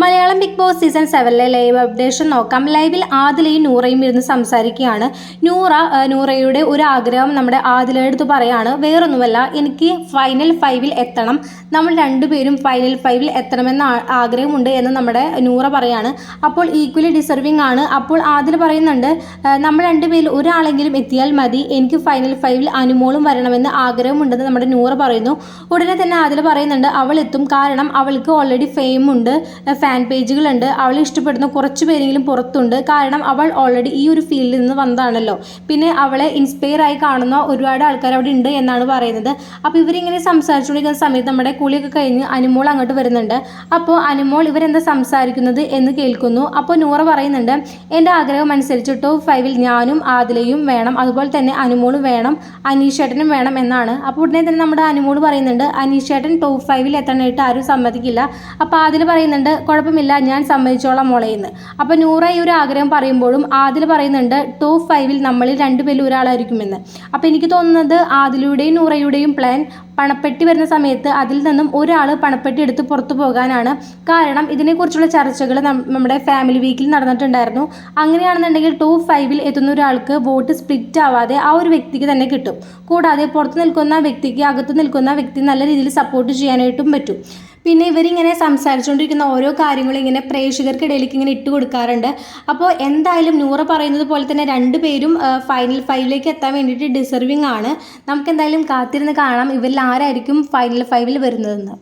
Malayalam Bigg Boss season സെവനിലെ live updation നോക്കാം. ലൈവിൽ ആദിലയും നൂറയും ഇരുന്ന് സംസാരിക്കുകയാണ്. നൂറ നൂറയുടെ ഒരു ആഗ്രഹം നമ്മുടെ ആദിലയെടുത്ത് പറയാണ്. വേറൊന്നുമല്ല എനിക്ക് ഫൈനൽ ഫൈവിൽ എത്തണം. നമ്മൾ രണ്ടുപേരും ഫൈനൽ ഫൈവിൽ എത്തണമെന്ന ആഗ്രഹമുണ്ട് എന്ന് നമ്മുടെ നൂറ പറയാണ്. അപ്പോൾ ഈക്വലി ഡിസർവിങ് ആണ്. അപ്പോൾ ആദിൽ പറയുന്നുണ്ട് നമ്മൾ രണ്ടുപേരിൽ ഒരാളെങ്കിലും എത്തിയാൽ മതി. എനിക്ക് ഫൈനൽ ഫൈവിൽ അനുമോളും വരണമെന്ന് ആഗ്രഹമുണ്ടെന്ന് നമ്മുടെ നൂറ പറയുന്നു. ഉടനെ തന്നെ ആദിൽ പറയുന്നുണ്ട് അവൾ എത്തും. കാരണം അവൾക്ക് ഓൾറെഡി ഫെയിം ഉണ്ട്. ഫാൻ പേജുകളുണ്ട് അവൾ ഇഷ്ടപ്പെടുന്ന കുറച്ച് പേരെങ്കിലും പുറത്തുണ്ട്. കാരണം അവൾ ഓൾറെഡി ഈ ഒരു ഫീൽഡിൽ നിന്ന് വന്നതാണല്ലോ. പിന്നെ അവളെ ഇൻസ്പയർ ആയി കാണുന്ന ഒരുപാട് ആൾക്കാർ അവിടെ ഉണ്ട് എന്നാണ് പറയുന്നത്. അപ്പോൾ ഇവരിങ്ങനെ സംസാരിച്ചുകൊണ്ടിരിക്കുന്ന സമയത്ത് നമ്മുടെ കുളിയൊക്കെ കഴിഞ്ഞ് അനുമോൾ അങ്ങോട്ട് വരുന്നുണ്ട്. അപ്പോൾ അനുമോൾ ഇവരെന്താ സംസാരിക്കുന്നത്? എന്ന് കേൾക്കുന്നു. അപ്പോൾ നൂറ പറയുന്നുണ്ട് എന്റെ ആഗ്രഹം അനുസരിച്ച് ടോപ്പ് ഫൈവിൽ ഞാനും ആദിലയും വേണം. അതുപോലെ തന്നെ അനുമോളും വേണം. അനീഷേട്ടനും വേണം എന്നാണ്. അപ്പോൾ ഉടനെ തന്നെ നമ്മുടെ അനുമോൾ പറയുന്നുണ്ട് അനീഷേട്ടൻ ടോപ്പ് ഫൈവിൽ എത്താനായിട്ട് ആരും സമ്മതിക്കില്ല. അപ്പോൾ ആദിൽ പറയുന്നുണ്ട് കുഴപ്പമില്ല ഞാൻ സമ്മതിച്ചോളാം മോളെ എന്ന്. അപ്പോൾ നൂറ ഈ ഒരു ആഗ്രഹം പറയുമ്പോഴും ആദിൽ പറയുന്നുണ്ട് ടോപ്പ് ഫൈവിൽ നമ്മളിൽ രണ്ടുപേരിൽ ഒരാളായിരിക്കുമെന്ന് അപ്പോൾ എനിക്ക് തോന്നുന്നത് ആദിലയുടെയും നൂറയുടെയും പ്ലാൻ പണപ്പെട്ടി വരുന്ന സമയത്ത് അതിൽ നിന്നും ഒരാൾ പണപ്പെട്ടി എടുത്ത് പുറത്തു പോകാനാണ്. കാരണം ഇതിനെക്കുറിച്ചുള്ള ചർച്ചകൾ നമ്മുടെ ഫാമിലി വീക്കിൽ നടന്നിട്ടുണ്ടായിരുന്നു. അങ്ങനെയാണെന്നുണ്ടെങ്കിൽ ടോപ്പ് ഫൈവിൽ എത്തുന്ന ഒരാൾക്ക് വോട്ട് സ്പ്ലിറ്റ് ആവാതെ ആ ഒരു വ്യക്തിക്ക് തന്നെ കിട്ടും. കൂടാതെ പുറത്ത് നിൽക്കുന്ന വ്യക്തിക്ക് അകത്ത് നിൽക്കുന്ന വ്യക്തി നല്ല രീതിയിൽ സപ്പോർട്ട് ചെയ്യാനായിട്ടും പറ്റും. പിന്നെ ഇവരിങ്ങനെ സംസാരിച്ചുകൊണ്ടിരിക്കുന്ന ഓരോ കാര്യങ്ങളും ഇങ്ങനെ പ്രേക്ഷകർക്കിടയിലേക്ക് ഇങ്ങനെ ഇട്ട് കൊടുക്കാറുണ്ട്. അപ്പോൾ എന്തായാലും നൂറ പറയുന്നത് പോലെ തന്നെ രണ്ടുപേരും ഫൈനൽ ഫൈവിലേക്ക് എത്താൻ വേണ്ടിയിട്ട് ഡിസർവിങ് ആണ്. നമുക്ക് എന്തായാലും കാത്തിരുന്ന് കാണാം ഇവരിൽ ആരായിരിക്കും ഫൈനൽ ഫൈവിൽ വരുന്നതെന്ന്.